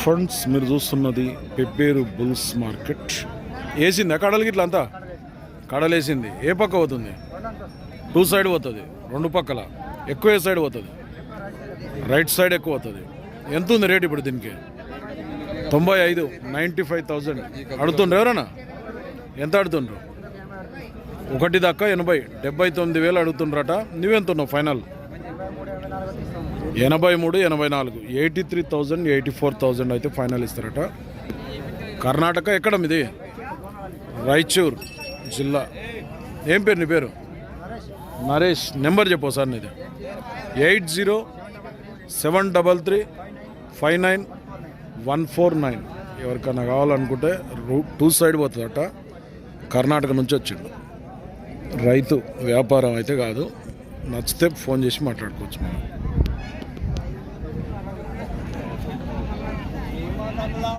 Friends మీరు చూస్తున్నది Pebbair bulls market. వేసింది కడలకి ఇట్లా అంతా? కడలేసింది. ఏ పక్క పోతుంది? టూ సైడ్ పోతుంది రెండు పక్కల. ఎక్కువ ఏ సైడ్ పోతుంది? రైట్ సైడ్ ఎక్కువ అవుతుంది ఎంత ఉంది రేట్ ఇప్పుడు దీనికి? తొంభై ఐదు నైంటీ ఫైవ్ థౌజండ్. అడుగుతుండ్రు ఎవరన్నా? ఎంత అడుగుతుండ్రు? ఒకటి దాకా ఎనభై డెబ్బై తొమ్మిది వేలు అడుగుతుండ్రట. నువ్వెంత ఉన్నావు ఫైనల్? ఎనభై మూడు ఎనభై నాలుగు. Eighty three thousand eighty four thousand అయితే ఫైనల్ ఇస్తారట. కర్ణాటక ఎక్కడ మీది? రాయచూర్ జిల్లా. ఏం పేరు నీ పేరు? నరేష్. నెంబర్ చెప్పు సార్ నీది. Eight zero seven double three five nine one four nine. ఎవరికైనా కావాలనుకుంటే రూట్ టూ సైడ్ పోతుందట. కర్ణాటక నుంచి వచ్చిండు. రైతు వ్యాపారం అయితే కాదు. నచ్చితే ఫోన్ చేసి మాట్లాడుకోవచ్చు మనం.